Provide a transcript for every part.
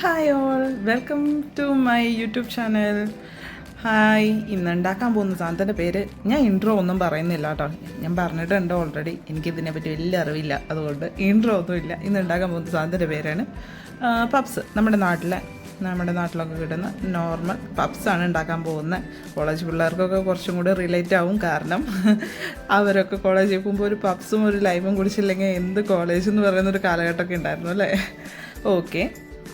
Hi all welcome to my YouTube channel hi ഇന്ന് ഉണ്ടാക്കാൻ പോകുന്ന സാധനത്തിന്റെ പേര് ഞാൻ ഇൻട്രോ ഒന്നും പറയുന്നില്ല കേട്ടോ. ഞാൻ പറഞ്ഞിട്ടുണ്ട് ഓൾറെഡി എനിക്കിതിനെ പറ്റി വലിയ അറിവില്ല. അതുകൊണ്ട് ഇൻട്രോ ഒന്നുമില്ല ഇന്ന് ഉണ്ടാക്കാൻ പോകുന്ന സാധനത്തിന്റെ പേരാണ് പപ്സ് നമ്മുടെ നാട്ടിലെ നമ്മുടെ നാട്ടിലൊക്കെ കിട്ടുന്ന നോർമൽ പപ്സാണ് ഉണ്ടാക്കാൻ പോകുന്നത് കോളേജ് പിള്ളേർക്കൊക്കെ കുറച്ചും കൂടി റിലേറ്റ് ആവും കാരണം അവരൊക്കെ കോളേജിൽ പോകുമ്പോൾ ഒരു പപ്സും ഒരു ലൈമും കുടിച്ചില്ലെങ്കിൽ എന്ത് കോളേജ് എന്ന് പറയുന്ന ഒരു കാലഘട്ടമൊക്കെ ഉണ്ടായിരുന്നു അല്ലേ? ഓക്കെ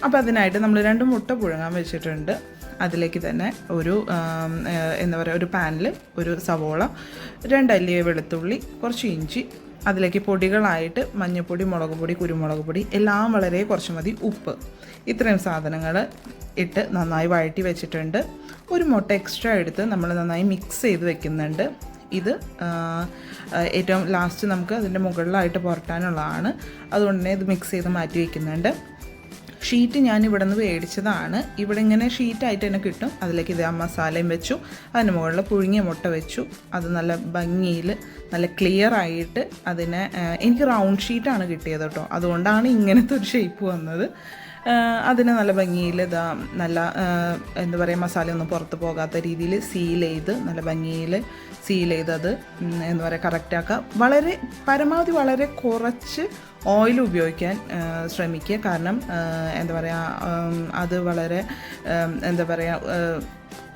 അപ്പോൾ അതിനായിട്ട് നമ്മൾ രണ്ട് മുട്ട പുഴുങ്ങാൻ വെച്ചിട്ടുണ്ട്. അതിലേക്ക് തന്നെ ഒരു എന്താ പറയുക ഒരു പാനിൽ ഒരു സവോള രണ്ട് അല്ലി വെളുത്തുള്ളി കുറച്ച് ഇഞ്ചി അതിലേക്ക് പൊടികളായിട്ട് മഞ്ഞൾപ്പൊടി മുളക് പൊടി കുരുമുളക് പൊടി എല്ലാം വളരെ കുറച്ച് മതി ഉപ്പ്. ഇത്രയും സാധനങ്ങൾ ഇട്ട് നന്നായി വഴറ്റി വെച്ചിട്ടുണ്ട്. ഒരു മുട്ട എക്സ്ട്രാ എടുത്ത് നമ്മൾ നന്നായി മിക്സ് ചെയ്ത് വെക്കുന്നുണ്ട്. ഇത് ഏറ്റവും ലാസ്റ്റ് നമുക്ക് അതിന്റെ മുകളിലായിട്ട് പുരട്ടാനുള്ളതാണ്. അതുകൊണ്ട് തന്നെ ഇത് മിക്സ് ചെയ്ത് മാറ്റി വയ്ക്കുന്നുണ്ട് ഷീറ്റ് ഞാൻ ഇവിടെ നിന്ന് മേടിച്ചതാണ്. ഇവിടെ ഇങ്ങനെ ഷീറ്റായിട്ട് തന്നെ കിട്ടും. അതിലേക്ക് ഇത് മസാലയും വെച്ചു. അതിന് മുകളിൽ പുഴുങ്ങിയ മുട്ട വെച്ചു. അത് നല്ല ഭംഗിയിൽ നല്ല ക്ലിയർ ആയിട്ട് അതിനെ എനിക്ക് റൗണ്ട് ഷീറ്റാണ് കിട്ടിയത് കേട്ടോ. അതുകൊണ്ടാണ് ഇങ്ങനത്തെ ഒരു ഷേപ്പ് വന്നത്. അതിന് നല്ല ഭംഗിയിൽ ഇതാ നല്ല എന്താ പറയുക മസാലയൊന്നും പുറത്ത് പോകാത്ത രീതിയിൽ സീൽ ചെയ്ത് നല്ല ഭംഗിയിൽ സീൽ ചെയ്തത് എന്താ പറയുക കറക്റ്റാക്കുക വളരെ പരമാവധി വളരെ കുറച്ച് ഓയിൽ ഉപയോഗിക്കാൻ ശ്രമിക്കുക. കാരണം എന്താ പറയുക അത് വളരെ എന്താ പറയുക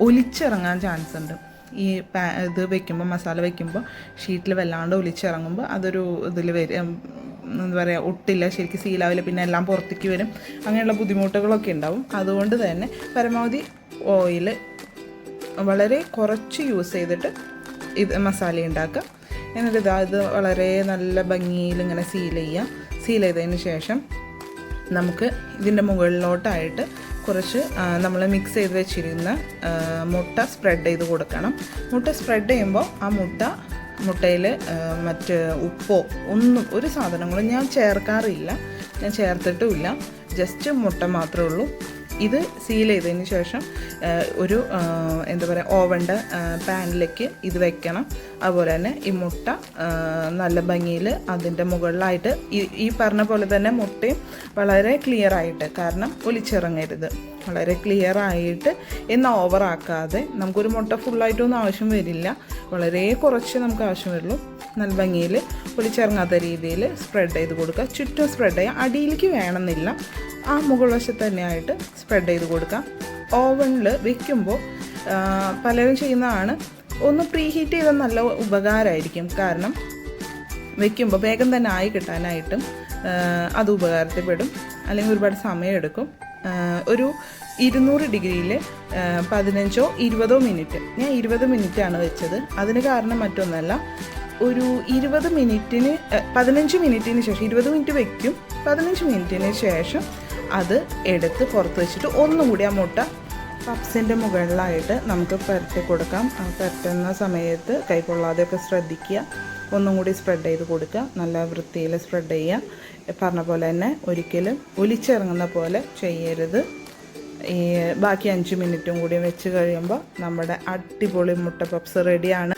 ഒലിച്ചിറങ്ങാൻ ചാൻസ് ഉണ്ട്. ഈ പാ ഇത് വെക്കുമ്പോൾ മസാല വെക്കുമ്പോൾ ഷീറ്റിൽ വല്ലാണ്ട് ഒലിച്ചിറങ്ങുമ്പോൾ അതൊരു ഇതിൽ വരും എന്താ പറയുക ഒട്ടില്ല ശരിക്കും സീലാവില്ല പിന്നെ എല്ലാം പുറത്തേക്ക് വരും. അങ്ങനെയുള്ള ബുദ്ധിമുട്ടുകളൊക്കെ ഉണ്ടാവും. അതുകൊണ്ട് തന്നെ പരമാവധി ഓയിൽ വളരെ കുറച്ച് യൂസ് ചെയ്തിട്ട് ഇത് മസാല ഉണ്ടാക്കുക. എന്നിട്ട് ഇതാ ഇത് വളരെ നല്ല ഭംഗിയിൽ ഇങ്ങനെ സീൽ ചെയ്യാം. സീൽ ചെയ്തതിന് ശേഷം നമുക്ക് ഇതിന്റെ മുകളിലോട്ടായിട്ട് കുറച്ച് നമ്മൾ മിക്സ് ചെയ്ത് വെച്ചിരുന്ന മുട്ട സ്പ്രെഡ് ചെയ്ത് കൊടുക്കണം. മുട്ട സ്പ്രെഡ് ചെയ്യുമ്പോൾ ആ മുട്ട മുട്ടയിൽ മറ്റ് ഉപ്പോ ഒന്നും ഒരു സാധനങ്ങളും ഞാൻ ചേർക്കാറില്ല. ഞാൻ ചേർത്തിട്ടുമില്ല ജസ്റ്റ് മുട്ട മാത്രമേ ഉള്ളൂ. ഇത് സീൽ ചെയ്തതിന് ശേഷം ഒരു എന്താ പറയുക ഓവന്റെ പാനിലേക്ക് ഇത് വെക്കണം. അതുപോലെ തന്നെ ഈ മുട്ട നല്ല ഭംഗിയിൽ അതിന്റെ മുകളിലായിട്ട് ഈ ഈ പറഞ്ഞ പോലെ തന്നെ മുട്ടയും വളരെ ക്ലിയർ ആയിട്ട് കാരണം ഒലിച്ചിറങ്ങരുത്. വളരെ ക്ലിയർ ആയിട്ട് എന്ന് ഓവറാക്കാതെ നമുക്കൊരു മുട്ട ഫുള്ളായിട്ടൊന്നും ആവശ്യം വരില്ല. വളരെ കുറച്ച് നമുക്ക് ആവശ്യം വരുള്ളൂ നല്ല ഭംഗിയിൽ ഒലിച്ചിറങ്ങാത്ത രീതിയിൽ സ്പ്രെഡ് ചെയ്ത് കൊടുക്കുക. ചുറ്റും സ്പ്രെഡ് ചെയ്യുക അടിയിലേക്ക് വേണമെന്നില്ല. ആ മുകൾ വശത്ത് തന്നെയായിട്ട് സ്പ്രെഡ് ചെയ്ത് കൊടുക്കാം. ഓവനിൽ വെക്കുമ്പോൾ പലരും ചെയ്യുന്നതാണ് ഒന്ന് പ്രീ ഹീറ്റ് ചെയ്താൽ നല്ല ഉപകാരമായിരിക്കും കാരണം വെക്കുമ്പോൾ വേഗം തന്നെ ആയി കിട്ടാനായിട്ടും അത് ഉപകാരത്തിൽപ്പെടും അല്ലെങ്കിൽ ഒരുപാട് സമയമെടുക്കും. ഒരു ഇരുന്നൂറ് ഡിഗ്രിയിൽ പതിനഞ്ചോ ഇരുപതോ മിനിറ്റ്. ഞാൻ ഇരുപത് മിനിറ്റാണ് വെച്ചത്. അതിന് കാരണം മറ്റൊന്നല്ല ഒരു ഇരുപത് മിനിറ്റിന് പതിനഞ്ച് മിനിറ്റിന് ശേഷം ഇരുപത് മിനിറ്റ് വെക്കും. പതിനഞ്ച് മിനിറ്റിന് ശേഷം അത് എടുത്ത് പുറത്ത് വെച്ചിട്ട് ഒന്നും കൂടി ആ മുട്ട പപ്സിന്റെ മുകളിലായിട്ട് നമുക്ക് പരത്തി കൊടുക്കാം. ആ പരത്തുന്ന സമയത്ത് കൈക്കൊള്ളാതെയൊക്കെ ശ്രദ്ധിക്കുക. ഒന്നും കൂടി സ്പ്രെഡ് ചെയ്ത് കൊടുക്കുക. നല്ല വൃത്തിയിൽ സ്പ്രെഡ് ചെയ്യുക. പറഞ്ഞ പോലെ തന്നെ ഒരിക്കലും ഒലിച്ചിറങ്ങുന്ന പോലെ ചെയ്യരുത്. ഈ ബാക്കി അഞ്ച് മിനിറ്റും കൂടി വെച്ച് കഴിയുമ്പോൾ നമ്മുടെ അടിപൊളി മുട്ട പപ്സ് റെഡിയാണ്